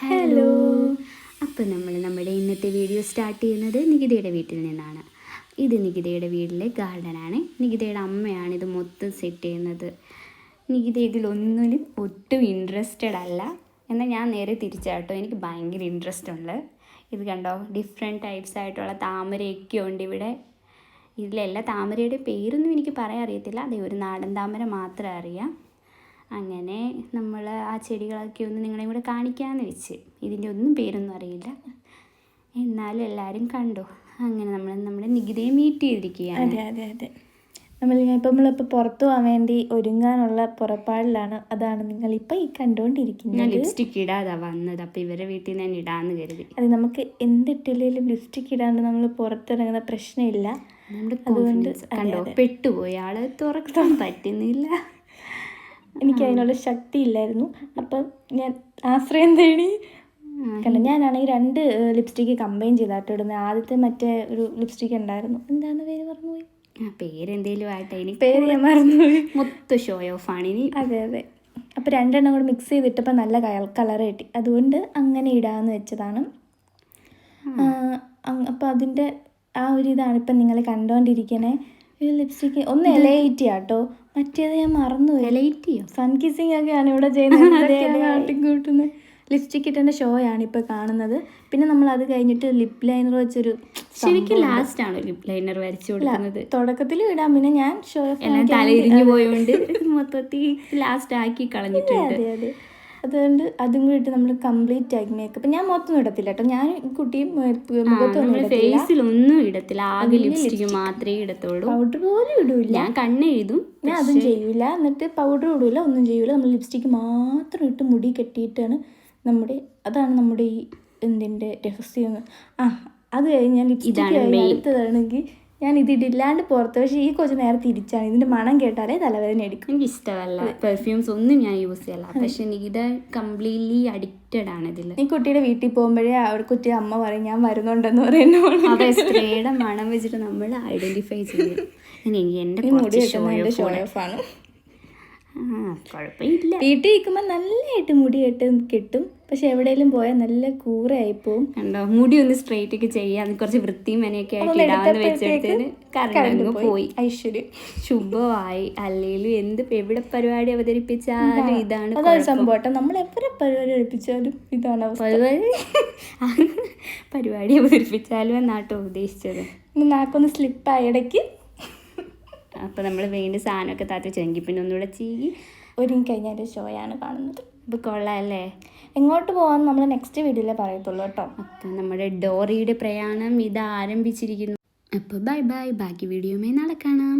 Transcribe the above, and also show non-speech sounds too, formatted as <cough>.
Hello. അപ്പോൾ നമ്മൾ നമ്മുടെ ഇന്നത്തെ വീഡിയോ സ്റ്റാർട്ട് ചെയ്യുന്നത് നികിതയുടെ വീട്ടിൽ നിന്നാണ്. ഇത് നികിതയുടെ വീട്ടിലെ ഗാർഡനാണ് നികിതയുടെ അമ്മയാണ് ഇത് മൊത്തം സെറ്റ് ചെയ്യുന്നത്. നികിത ഇതിലൊന്നിനും ഒട്ടും ഇൻട്രസ്റ്റഡ് അല്ല. എന്നാൽ ഞാൻ നേരെ തിരിച്ചാട്ടോ എനിക്ക് ഭയങ്കര ഇൻട്രസ്റ്റ് ഉണ്ട്. ഇത് കണ്ടോ? ഡിഫറെന്റ് ടൈപ്സ് ആയിട്ടുള്ള താമരയൊക്കെ ഉണ്ട് ഇവിടെ. ഇതിലെല്ലാ താമരയുടെ പേരൊന്നും എനിക്ക് പറയാൻ അറിയത്തില്ല. അതേ ഒരു നാടൻ താമര മാത്രമേ അറിയാം. അങ്ങനെ നമ്മൾ ആ ചെടികളൊക്കെ ഒന്ന് നിങ്ങളെയും കൂടെ കാണിക്കാമെന്ന് വെച്ച്. ഇതിന്റെ ഒന്നും പേരൊന്നും അറിയില്ല. എന്നാലും എല്ലാവരും കണ്ടു. അങ്ങനെ നമ്മൾ നമ്മുടെ നികിതയെ മീറ്റ് ചെയ്തിരിക്കുകയാണ്. അതെ അതെ അതെ. നമ്മൾ ഇപ്പം നമ്മളിപ്പോൾ പുറത്തു പോകാൻ വേണ്ടി ഒരുങ്ങാനുള്ള പുറപ്പാടിലാണ്. അതാണ് നിങ്ങൾ ഇപ്പം ഈ കണ്ടുകൊണ്ടിരിക്കുന്നത്. ലിപ്സ്റ്റിക് ഇടാതാ വന്നത്. അപ്പം ഇവരെ വീട്ടിൽ നിന്ന് തന്നെ ഇടാന്ന് കരുതി. അത് നമുക്ക് എന്തിട്ടില്ലെങ്കിലും ലിപ്സ്റ്റിക് ഇടാണ്ട് നമ്മൾ പുറത്തിറങ്ങുന്ന പ്രശ്നമില്ല. അതുകൊണ്ട് കണ്ടോ? പെട്ടുപോയി. ആൾ തുറക്കാൻ പറ്റുന്നില്ല. എനിക്ക് അതിനുള്ള ശക്തി ഇല്ലായിരുന്നു. അപ്പം ഞാൻ ആശ്രയം തേടി കണ്ടോ. ഞാനാണെങ്കിൽ രണ്ട് ലിപ്സ്റ്റിക്ക് കമ്പൈൻ ചെയ്തായിട്ട് ഇടുന്നത് ആദ്യത്തെ മറ്റേ ഒരു ലിപ്സ്റ്റിക് ഉണ്ടായിരുന്നു. എന്താണ് പേര് പറഞ്ഞുപോയി പേരെന്തേലും ആയിട്ട്. എനിക്ക് പേര് ഞാൻ മറന്നുപോയി. മൊത്തം ഷോ ഓഫ് ആണ് ഇനി. അതെ അതെ. അപ്പോൾ രണ്ടെണ്ണം കൂടെ മിക്സ് ചെയ്തിട്ടപ്പോൾ നല്ല കളർ കിട്ടി. അതുകൊണ്ട് അങ്ങനെ ഇടാന്ന് വെച്ചതാണ്. അപ്പോൾ അതിന്റെ ആ ഒരു ഇതാണ് ഇപ്പം നിങ്ങൾ കണ്ടുകൊണ്ടിരിക്കണേ ഈ ലിപ്സ്റ്റിക്ക് ഒന്ന് എലൈറ്റ് ആട്ടോ മറ്റേത് ഞാൻ മറന്നുപോയി. ലൈറ്റ് ചെയ്യും. സൺ കിസിങ് ഒക്കെയാണ് ഇവിടെ <laughs> ചെയ്യുന്നത്. ലിപ്സ്റ്റിക് ഷോ ആണ് ഇപ്പോൾ കാണുന്നത്. പിന്നെ നമ്മൾ അത് കഴിഞ്ഞിട്ട് ലിപ് ലൈനർ വെച്ചൊരു ശരിക്കും ലാസ്റ്റ് ആണ് ലിപ് ലൈനർ വരച്ചു കൊടുക്കുന്നത്? തുടക്കത്തിൽ ഇടാം. പിന്നെ ഞാൻ ഷോ തലയിരിഞ്ഞു പോയോണ്ട്. <laughs> മൊത്തത്തിൽ ലാസ്റ്റ് ആക്കി കളഞ്ഞിട്ടുണ്ട്. അതെ അതെ. അതുകൊണ്ട് അതും കൂടി നമ്മൾ കംപ്ലീറ്റ് ആക്കി മേക്കപ്പ് ഞാൻ മൊത്തം ഇടത്തില്ല കേട്ടോ. ഞാൻ കുട്ടിയും മുഖത്തൊന്നും ഇടത്തില്ല. ഫേസിലൊന്നും ഇടത്തില്ല. ആകെ ലിപ്സ്റ്റിക് മാത്രമേ ഇടത്തുള്ളൂ. പൗഡർ പോലും ഇടൂല ഞാൻ കണ്ണെഴുതും ഞാൻ അതും ചെയ്യൂല. എന്നിട്ട് പൗഡർ ഇടൂല ഒന്നും ചെയ്യൂല. നമ്മൾ ലിപ്സ്റ്റിക്ക് മാത്രം ഇട്ട് മുടി കെട്ടിയിട്ടാണ് നമ്മുടെ അതാണ് നമ്മുടെ ഈ എന്തിന്റെ രഹസ്യം ആ അത് കഴിഞ്ഞാൽ ലിപ്സ്റ്റിക് അടുത്തതാണെങ്കിൽ ഞാൻ ഇതിടില്ലാണ്ട് പുറത്ത് പക്ഷേ ഈ കൊച്ചു നേരെ തിരിച്ചാണ് ഇതിന്റെ മണം കേട്ടാലേ തലവേദന എടുക്കും. എനിക്ക് ഇഷ്ടമല്ല. പെർഫ്യൂംസ് ഒന്നും ഞാൻ യൂസ് ചെയ്യല്ല. പക്ഷെ ഇത് കംപ്ലീറ്റ്ലി അഡിക്റ്റഡ് ആണ് ഇതിൽ ഈ കുട്ടിയുടെ വീട്ടിൽ പോകുമ്പോഴേ അവർ കുട്ടി അമ്മ പറയും ഞാൻ വരുന്നുണ്ടെന്ന് പറയുന്ന അതെ സ്പ്രേയുടെ മണം വെച്ചിട്ട് നമ്മൾ ഐഡന്റിഫൈ ചെയ്യും. <laughs> എന്റെ എന്റെ മുടി ഷോ ഓഫ് ആണ്. കുഴപ്പമില്ല. വീട്ടിൽ നിൽക്കുമ്പോൾ നല്ലതായിട്ട് മുടി കെട്ട് കിട്ടും. പക്ഷെ എവിടെയെങ്കിലും പോയാൽ നല്ല കൂറയായി പോവും. കണ്ടോ? മുടി ഒന്ന് സ്ട്രെയിറ്റ് ഒക്കെ ചെയ്യാൻ കുറച്ച് വൃത്തിയും മനയൊക്കെ ആയിട്ട് ഇടാന്ന് വെച്ചെടുത്തതിന് കറണ്ട് പോയി. ഐശ്വര്യം. ശുഭമായി അല്ലെങ്കിലും എന്ത് എവിടെ പരിപാടി അവതരിപ്പിച്ചാലും ഇതാണ്. സംഭവം നമ്മൾ എവിടെ പരിപാടി അവതരിപ്പിച്ചാലും ഇതാണ് പരിപാടി? <laughs> പരിപാടി അവതരിപ്പിച്ചാലും എന്നാട്ടോ ഉദ്ദേശിച്ചത്? നാക്കൊന്ന് സ്ലിപ്പായി ഇടയ്ക്ക് അപ്പോൾ നമ്മൾ വേണ്ട സാധനമൊക്കെ താത്തി വെച്ചെങ്കിൽ പിന്നെ ഒന്നുകൂടെ ചീകി. ഒരുങ്ങി കഴിഞ്ഞാൽ ഷോയാണ് കാണുന്നത്. ഇപ്പോൾ കൊള്ളാമല്ലേ എങ്ങോട്ട് പോകാൻ നമ്മൾ നെക്സ്റ്റ് വീഡിയോയിലേ പറയത്തുള്ളൂ കേട്ടോ. അപ്പം നമ്മുടെ ഡോറിയുടെ പ്രയാണം ഇത് ആരംഭിച്ചിരിക്കുന്നു അപ്പോൾ ബൈ ബൈ ബാക്കി വീഡിയോമേ നാളെ കാണാം.